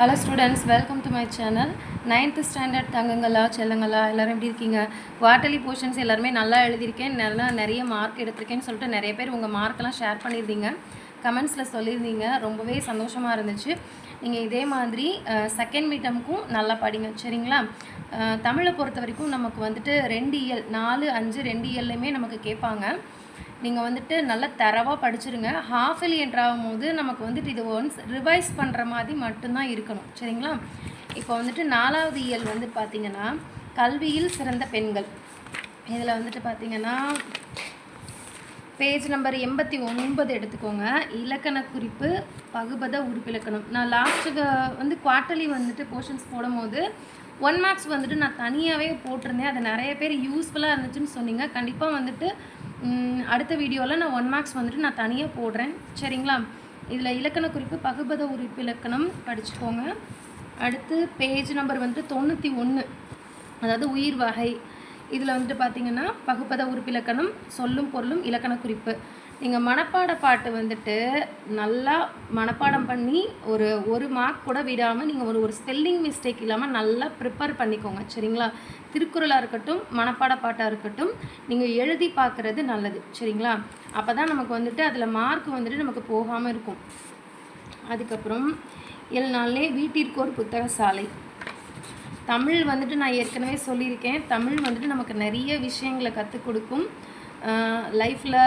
Hello students welcome to my channel ninth standard தங்கங்களா செல்லங்களா எல்லோரும் எப்படி இருக்கீங்க? குவார்ட்டர்லி போர்ஷன்ஸ் எல்லாருமே நல்லா எழுதியிருக்கேன். நல்லா நிறைய மார்க் எடுத்திருக்கேன்னு சொல்லிட்டு நிறைய பேர் உங்கள் மார்க்கெல்லாம் ஷேர் பண்ணியிருந்தீங்க. கமெண்ட்ஸில் சொல்லியிருந்தீங்க. ரொம்பவே சந்தோஷமாக இருந்துச்சு. நீங்கள் இதே மாதிரி செகண்ட் மீட்டமுக்கும் நல்லா படிங்க. சரிங்களா? தமிழை பொறுத்த வரைக்கும் நமக்கு வந்துட்டு ரெண்டு இயல் நாலு அஞ்சு ரெண்டு இயல்லையுமே நமக்கு கேட்பாங்க. நீங்கள் வந்துட்டு நல்லா தரவாக படிச்சுருங்க. ஹாஃப் இயர்லி ஆகும்போது போது நமக்கு வந்துட்டு இது ஒன்ஸ் ரிவைஸ் பண்ணுற மாதிரி மட்டும்தான் இருக்கணும். சரிங்களா? இப்போ வந்துட்டு நாலாவது இயல் வந்து பார்த்தீங்கன்னா கல்வியில் சிறந்த பெண்கள். இதில் வந்துட்டு பார்த்தீங்கன்னா பேஜ் நம்பர் எண்பத்தி ஒன்பது எடுத்துக்கோங்க. இலக்கண குறிப்பு பகுபத உறுப்பிலக்கணம். நான் லாஸ்ட்டுக்கு வந்து குவார்ட்டர்லி வந்துட்டு போர்ஷன்ஸ் போடும்போது ஒன் மார்க்ஸ் வந்துட்டு நான் தனியாகவே போட்டிருந்தேன். அது நிறைய பேர் யூஸ்ஃபுல்லாக இருந்துச்சுன்னு சொன்னீங்க. கண்டிப்பாக வந்துட்டு அடுத்த வீடியோவில் நான் ஒன் மார்க்ஸ் வந்துட்டு நான் தனியாக போடுறேன். சரிங்களா? இதில் இலக்கண குறிப்பு பகுபத உறுப்பிலக்கணம் படிச்சுக்கோங்க. அடுத்து பேஜ் நம்பர் வந்துட்டு தொண்ணூற்றி ஒன்று அதாவது உயிர் வகை. இதில் வந்துட்டு பார்த்தீங்கன்னா பகுப்பத உறுப்பிலக்கணம் சொல்லும் பொருளும் இலக்கண குறிப்பு. நீங்கள் மனப்பாட பாட்டு வந்துட்டு நல்லா மனப்பாடம் பண்ணி ஒரு ஒரு மார்க் கூட விடாமல் நீங்கள் ஒரு ஒரு ஸ்பெல்லிங் மிஸ்டேக் இல்லாமல் நல்லா ப்ரிப்பேர் பண்ணிக்கோங்க சரிங்களா? திருக்குறளாக இருக்கட்டும் மனப்பாட பாட்டாக இருக்கட்டும் நீங்கள் எழுதி பார்க்குறது நல்லது சரிங்களா? அப்போ தான் நமக்கு வந்துட்டு அதில் மார்க் வந்துட்டு நமக்கு போகாமல் இருக்கும். அதுக்கப்புறம் ஏழு நாள்லேயே வீட்டிற்கு ஒரு புத்தக சாலை. தமிழ் வந்துட்டு நான் ஏற்கனவே சொல்லியிருக்கேன். தமிழ் வந்துட்டு நமக்கு நிறைய விஷயங்களை கற்றுக் கொடுக்கும். லைஃப்பில்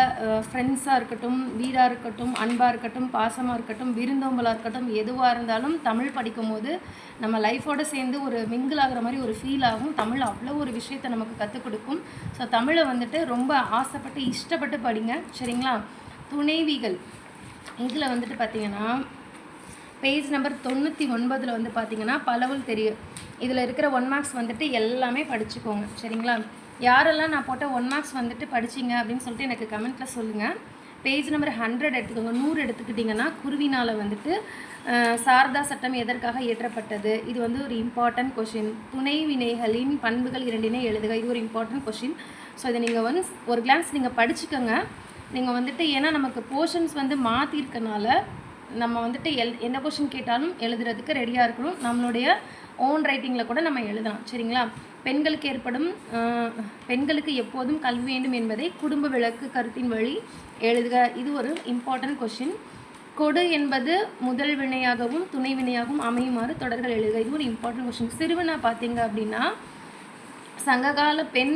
ஃப்ரெண்ட்ஸாக இருக்கட்டும் வீடாக இருக்கட்டும் அன்பாக இருக்கட்டும் பாசமாக இருக்கட்டும் விருந்தோம்பலாக இருக்கட்டும் எதுவாக இருந்தாலும் தமிழ் படிக்கும்போது நம்ம லைஃபோடு சேர்ந்து ஒரு மிங்கிள் ஆகிற மாதிரி ஒரு ஃபீல் ஆகும். தமிழ் அவ்வளோ ஒரு விஷயத்தை நமக்கு கற்றுக் கொடுக்கும். ஸோ தமிழை வந்துட்டு ரொம்ப ஆசைப்பட்டு இஷ்டப்பட்டு படிங்க. சரிங்களா? துணைவிகள். இதில் வந்துட்டு பார்த்தீங்கன்னா பேஜ் நம்பர் தொண்ணூற்றி ஒன்பதில் வந்து பார்த்தீங்கன்னா பலவுள் தெரியும். இதில் இருக்கிற ஒன் மார்க்ஸ் வந்துட்டு எல்லாமே படிச்சுக்கோங்க. சரிங்களா? யாரெல்லாம் நான் போட்ட ஒன் மார்க்ஸ் வந்துட்டு படிச்சீங்க அப்படின்னு சொல்லிட்டு எனக்கு கமெண்ட்டில் சொல்லுங்கள் பேஜ் நம்பர் ஹண்ட்ரட் எடுத்துக்கோங்க நூறு எடுத்துக்கிட்டிங்கன்னா குருவினால் வந்துட்டு சாரதா சட்டம் எதற்காக இயற்றப்பட்டது? இது வந்து ஒரு இம்பார்ட்டன்ட் கொஷின் துணை வினைகளின் பண்புகள் இரண்டினை எழுதுக. இது ஒரு இம்பார்ட்டன்ட் கொஷின் ஸோ இதை நீங்கள் ஒன்ஸ் ஒரு கிளான்ஸ் நீங்கள் படிச்சுக்கோங்க. நீங்கள் வந்துட்டு ஏன்னா நமக்கு போர்ஷன்ஸ் வந்து மாற்றிருக்கனால நம்ம வந்துட்டு எல் எந்த கொஷின் கேட்டாலும் எழுதுறதுக்கு ரெடியாக இருக்கணும். நம்மளுடைய ஓன் ரைட்டிங்கில் கூட நம்ம எழுதலாம். சரிங்களா? பெண்களுக்கு ஏற்படும் பெண்களுக்கு எப்போதும் கல்வி வேண்டும் என்பதை குடும்ப விளக்கு கருத்தின் வழி. எழுதுக இது ஒரு இம்பார்ட்டன்ட் கொஷின் கொடு என்பது முதல் வினையாகவும் துணை வினையாகவும் அமையுமாறு தொடர்கள் எழுதுக. இது ஒரு இம்பார்ட்டன்ட் கொஷின் சிறுவனா பார்த்தீங்க அப்படின்னா சங்ககால பெண்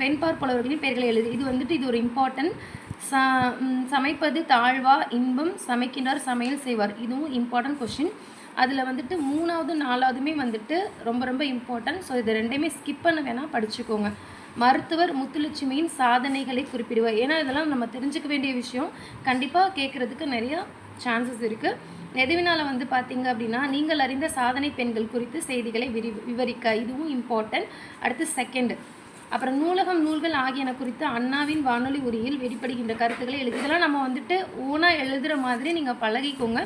பெண் பார்ப்பளவர்களின் பெயர்களை எழுது. இது வந்துட்டு இது ஒரு இம்பார்ட்டன்ட் ச சமைப்பது தாழ்வா இன்பம் சமைக்கின்றார் சமையல் செய்வார். இதுவும் இம்பார்ட்டன்ட் கொஷின் அதில் வந்துட்டு மூணாவது நாலாவதுமே வந்துட்டு ரொம்ப ரொம்ப இம்பார்ட்டன்ட் ஸோ இது ரெண்டையுமே ஸ்கிப் பண்ண வேணால் படிச்சுக்கோங்க. மருத்துவர் முத்துலட்சுமியின் சாதனைகளை குறிப்பிடுவார். ஏன்னா இதெல்லாம் நம்ம தெரிஞ்சுக்க வேண்டிய விஷயம். கண்டிப்பாக கேட்குறதுக்கு நிறையா சான்சஸ் இருக்குது நெதுவினால் வந்து பார்த்தீங்க அப்படின்னா நீங்கள் அறிந்த சாதனை பெண்கள் குறித்து செய்திகளை விரி விவரிக்க இதுவும் இம்பார்ட்டன்ட் அடுத்து செகண்ட் அப்புறம் நூலகம் நூல்கள் ஆகியன குறித்து அண்ணாவின் வானொலி உரியில் வெளிப்படுகின்ற கருத்துக்களை எழுதி இதெல்லாம் நம்ம வந்துட்டு ஓனாக எழுதுகிற மாதிரி நீங்கள் பழகிக்கோங்க.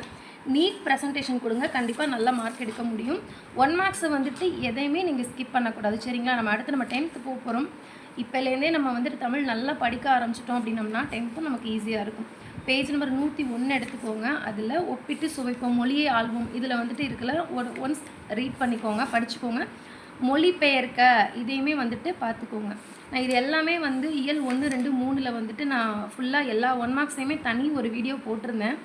நீட் ப்ரெசன்டேஷன் கொடுங்க. கண்டிப்பாக நல்ல மார்க் எடுக்க முடியும். ஒன் மார்க்ஸை வந்துட்டு எதையுமே நீங்கள் ஸ்கிப் பண்ணக்கூடாது. சரிங்களா? நம்ம அடுத்து நம்ம டென்த்து போக போகிறோம் இப்போலேருந்தே நம்ம வந்துட்டு தமிழ் நல்லா படிக்க ஆரம்பிச்சிட்டோம் அப்படின்னம்னா டென்த்தும் நமக்கு ஈஸியாக இருக்கும். பேஜ் நம்பர் நூற்றி ஒன்று எடுத்துக்கோங்க. அதில் ஒப்பிட்டு சுவைப்போம். மொழியை ஆல்பம் இதில் வந்துட்டு இருக்கல ஒரு ஒன்ஸ் ரீட் பண்ணிக்கோங்க. படிச்சுக்கோங்க. மொழிபெயர்க்க இதையுமே வந்துட்டு பார்த்துக்கோங்க. நான் இது எல்லாமே வந்து இயல் ஒன்று ரெண்டு மூணில் வந்துட்டு நான் ஃபுல்லாக எல்லா ஒன் மார்க்ஸையுமே தனி ஒரு வீடியோ போட்டிருந்தேன்.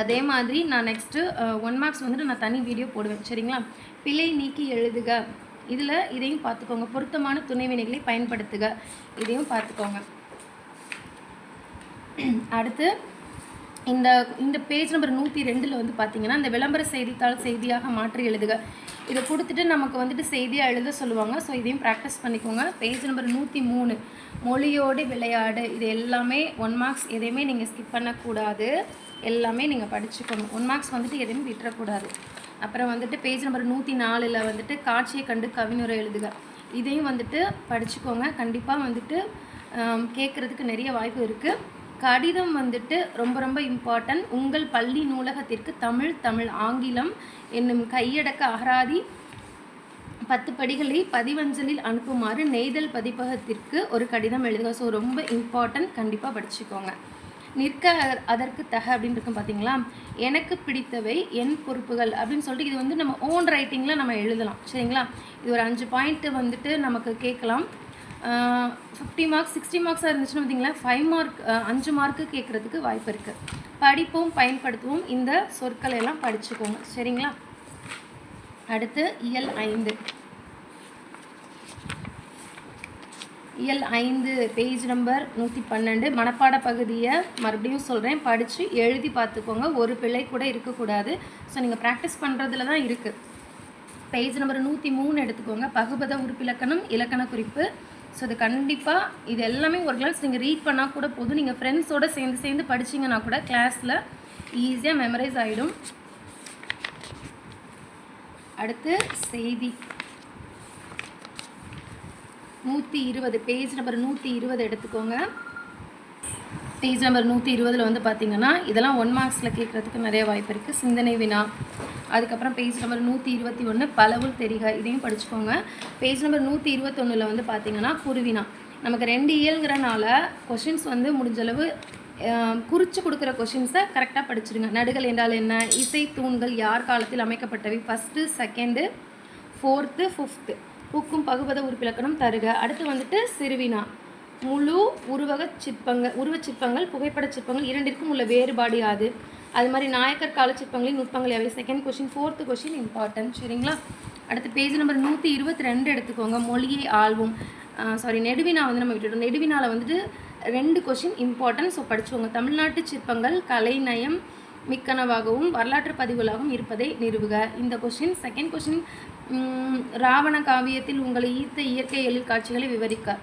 அதே மாதிரி நான் நெக்ஸ்ட்டு ஒன் மார்க்ஸ் வந்துட்டு நான் தனி வீடியோ போடுவேன். சரிங்களா? பிழை நீக்கி எழுதுக. இதில் இதையும் பார்த்துக்கோங்க. பொருத்தமான துணைவினைகளை பயன்படுத்துக. இதையும் பார்த்துக்கோங்க. அடுத்து இந்த இந்த பேஜ் நம்பர் நூற்றி ரெண்டில் வந்து பார்த்தீங்கன்னா இந்த விளம்பர செய்தித்தாள் செய்தியாக மாற்றி எழுதுக. இதை கொடுத்துட்டு நமக்கு வந்துட்டு செய்தியாக எழுத சொல்லுவாங்க. ஸோ இதையும் ப்ராக்டிஸ் பண்ணிக்கோங்க. பேஜ் நம்பர் நூற்றி மூணு. மொழியோடு விளையாடு. இது எல்லாமே ஒன் மார்க்ஸ் எதையுமே நீங்கள் ஸ்கிப் பண்ணக்கூடாது. எல்லாமே நீங்கள் படிச்சுக்கணும். ஒன் மார்க்ஸ் வந்துட்டு எதையும் விட்டுறக்கூடாது. அப்புறம் வந்துட்டு பேஜ் நம்பர் நூற்றி நாலில் வந்துட்டு காட்சியை கண்டு கவினுரை எழுதுக. இதையும் வந்துட்டு படிச்சுக்கோங்க. கண்டிப்பாக வந்துட்டு கேட்குறதுக்கு நிறைய வாய்ப்பு இருக்குது கடிதம் வந்துட்டு ரொம்ப ரொம்ப இம்பார்ட்டன்ட் உங்கள் பள்ளி நூலகத்திற்கு தமிழ் தமிழ் ஆங்கிலம் என்னும் கையடக்க அகராதி பத்து படிகளை பதிவஞ்சலில் அனுப்புமாறு நெய்தல் பதிப்பகத்திற்கு ஒரு கடிதம் எழுதுக. ஸோ ரொம்ப இம்பார்ட்டன்ட் கண்டிப்பாக படிச்சுக்கோங்க. நிற்க அதற்கு தக அப்படின்னு இருக்கும் பார்த்தீங்களா? எனக்கு பிடித்தவை என் பொறுப்புகள் அப்படின்னு சொல்லிட்டு இது வந்து நம்ம ஓன் ரைட்டிங்கில் நம்ம எழுதலாம். சரிங்களா? இது ஒரு அஞ்சு பாயிண்ட்டு வந்துட்டு நமக்கு கேட்கலாம். ஃபிஃப்டி மார்க்ஸ் சிக்ஸ்டி மார்க்ஸாக இருந்துச்சுன்னு பார்த்தீங்களா? ஃபைவ் மார்க் அஞ்சு மார்க்கு கேட்குறதுக்கு வாய்ப்பு இருக்குது படிப்போம் பயன்படுத்துவோம். இந்த சொற்களை எல்லாம் படிச்சுக்கோங்க. சரிங்களா? அடுத்து இயல் ஐந்து. இயல் ஐந்து பேஜ் நம்பர் நூற்றி பன்னெண்டு. மனப்பாட பகுதியை மறுபடியும் சொல்கிறேன் படித்து எழுதி பார்த்துக்கோங்க. ஒரு பிள்ளை கூட இருக்கக்கூடாது. ஸோ நீங்கள் ப்ராக்டிஸ் பண்ணுறதுல தான் இருக்குது பேஜ் நம்பர் நூற்றி மூணு எடுத்துக்கோங்க. பகுபத உறுப்பிலக்கணம் இலக்கண குறிப்பு. ஸோ இது கண்டிப்பாக இது எல்லாமே ஒரு கிளாஸ் நீங்கள் ரீட் பண்ணால் கூட போதும். நீங்கள் ஃப்ரெண்ட்ஸோடு சேர்ந்து சேர்ந்து படிச்சிங்கன்னா கூட கிளாஸில் ஈஸியாக மெமரைஸ் ஆகிடும் அடுத்து செய்தி. நூற்றி இருபது பேஜ் நம்பர் நூற்றி இருபது எடுத்துக்கோங்க. பேஜ் நம்பர் நூற்றி இருபதில் வந்து பார்த்தீங்கன்னா இதெல்லாம் ஒன் மார்க்ஸில் கேட்குறதுக்கு நிறைய வாய்ப்பு இருக்குது சிந்தனை வினா. அதுக்கப்புறம் பேஜ் நம்பர் நூற்றி இருபத்தி ஒன்று பலவுள் தெரிக. இதையும் படிச்சுக்கோங்க. பேஜ் நம்பர் நூற்றி இருபத்தொன்னில் வந்து பார்த்தீங்கன்னா குருவினா. நமக்கு ரெண்டு இயல்கிறனால கொஷின்ஸ் வந்து முடிஞ்சளவு குறித்து கொடுக்குற கொஷின்ஸை கரெக்டாக படிச்சிருங்க. நடுகள் என்றால் என்ன? இசை தூண்கள் யார் காலத்தில் அமைக்கப்பட்டவை? ஃபஸ்ட்டு செகண்டு ஃபோர்த்து ஃபிஃப்த்து பூக்கும் பகுபத உறுப்பிலக்கணம் தருக. அடுத்து வந்துட்டு சிறுவினா. முழு உருவக சிற்பங்கள் உருவச் சிற்பங்கள் புகைப்பட சிற்பங்கள் இரண்டிற்கும் உள்ள வேறுபாடு யாது? அது மாதிரி நாயக்கர் கால சிற்பங்களின் நுட்பங்கள் எவை? Second question fourth question important சரிங்களா? அடுத்து பேஜ் நம்பர் நூற்றி இருபத்தி ரெண்டு எடுத்துக்கோங்க. மொழியை ஆழ்வும் சாரி நெடுவினா வந்து நம்ம விட்டுட்டோம். நெடுவினாவில் வந்துட்டு ரெண்டு கொஷின் இம்பார்ட்டன்ட் ஸோ படிச்சுக்கோங்க. தமிழ்நாட்டு சிற்பங்கள் கலைநயம் மிக்கனவாகவும் வரலாற்று பதிவுகளாகவும் இருப்பதை நிறுவுக. இந்த கொஷின் செகண்ட் கொஷின் ராவண காவியத்தில் உங்களை ஈர்த்த இயற்கை எழில் காட்சிகளை விவரிக்க.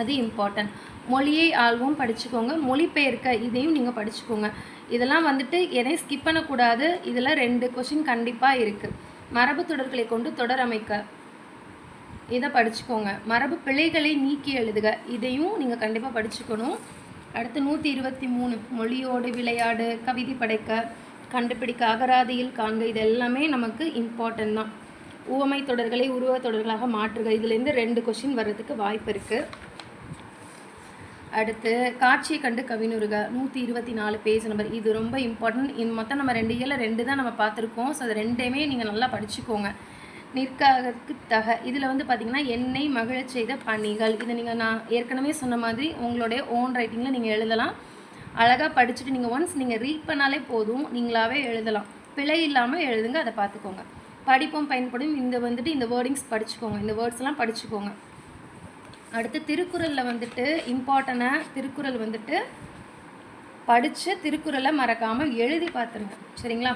அது இம்பார்ட்டன்ட் மொழியை ஆழ்வும் படிச்சுக்கோங்க. மொழிபெயர்க்க இதையும் நீங்கள் படிச்சுக்கோங்க. இதெல்லாம் வந்துட்டு எதையும் ஸ்கிப் பண்ணக்கூடாது. இதில் ரெண்டு கொஷின் கண்டிப்பாக இருக்குது மரபு தொடர்களை கொண்டு தொடர் அமைக்க. இதை படிச்சுக்கோங்க. மரபு பிழைகளை நீக்கி எழுதுக. இதையும் நீங்கள் கண்டிப்பாக படிச்சுக்கணும். அடுத்து நூற்றி இருபத்தி மூணு மொழியோடு விளையாடு கவிதை படைக்க கண்டுபிடிக்க அகராதியில் காண்க. இது எல்லாமே நமக்கு இம்பார்ட்டன்ட் தான். உவமை தொடர்களை உருவ தொடர்களாக மாற்றுக. இதுலேருந்து ரெண்டு கொஷின் வர்றதுக்கு வாய்ப்பு இருக்குது அடுத்து காட்சியை கண்டு கவினுருக. நூற்றி இருபத்தி நாலு பேஜ் நம்பர் இது ரொம்ப இம்பார்ட்டன்ட் இது மொத்தம் நம்ம ரெண்டு இயரில் ரெண்டு தான் நம்ம பார்த்துருக்கோம். ஸோ அது ரெண்டையுமே நீங்கள் நல்லா படிச்சுக்கோங்க. நிற்காதற்கு தக. இதில் வந்து பார்த்திங்கன்னா என்னை மகிழச் செய்த பணிகள். இதை நீங்கள் நான் ஏற்கனவே சொன்ன மாதிரி உங்களுடைய ஓன் ரைட்டிங்கில் நீங்கள் எழுதலாம். அழகாக படிச்சுட்டு நீங்கள் ஒன்ஸ் நீங்கள் ரீட் பண்ணாலே போதும். நீங்களாகவே எழுதலாம். பிழை இல்லாமல் எழுதுங்க. அதை பார்த்துக்கோங்க. படிப்போம் பயன்படும். இந்த வந்துட்டு இந்த வேர்டிங்ஸ் படிச்சுக்கோங்க. இந்த வேர்ட்ஸ்லாம் படிச்சுக்கோங்க. அடுத்து திருக்குறளில் வந்துட்டு இம்பார்ட்டனாக திருக்குறள் வந்துட்டு படித்து திருக்குறளை மறக்காமல் எழுதி பார்த்துருங்க. சரிங்களா?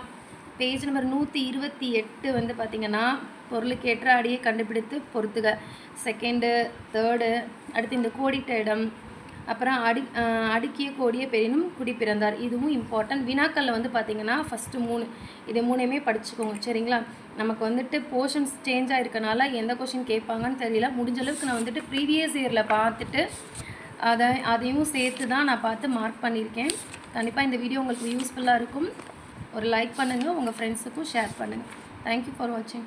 பேஜ் நம்பர் நூற்றி இருபத்தி எட்டு வந்து பார்த்திங்கன்னா பொருளுக்கேற்ற அடியை கண்டுபிடித்து பொறுத்துக செகண்டு தேர்டு அடுத்து இந்த கோடிட்ட இடம் அப்புறம் அடி அடுக்கிய கோடிய பெரினும் குடி பிறந்தார். இதுவும் இம்பார்ட்டன்ட் வினாக்களில் வந்து பார்த்திங்கன்னா ஃபஸ்ட்டு மூணு. இது மூணையுமே படிச்சுக்கோங்க சரிங்களா? நமக்கு வந்துட்டு போர்ஷன்ஸ் சேஞ்ச் ஆகிருக்கனால எந்த கொஷின் கேட்பாங்கன்னு தெரியல. முடிஞ்ச அளவுக்கு நான் வந்துட்டு ப்ரீவியஸ் இயரில் பார்த்துட்டு அதை அதையும் சேர்த்து தான் நான் பார்த்து மார்க் பண்ணியிருக்கேன். கண்டிப்பாக இந்த வீடியோ உங்களுக்கு யூஸ்ஃபுல்லாக இருக்கும். ஒரு லைக் பண்ணுங்கள் உங்கள் ஃப்ரெண்ட்ஸுக்கும் ஷேர் பண்ணுங்கள் தேங்க்யூ ஃபார் வாட்சிங்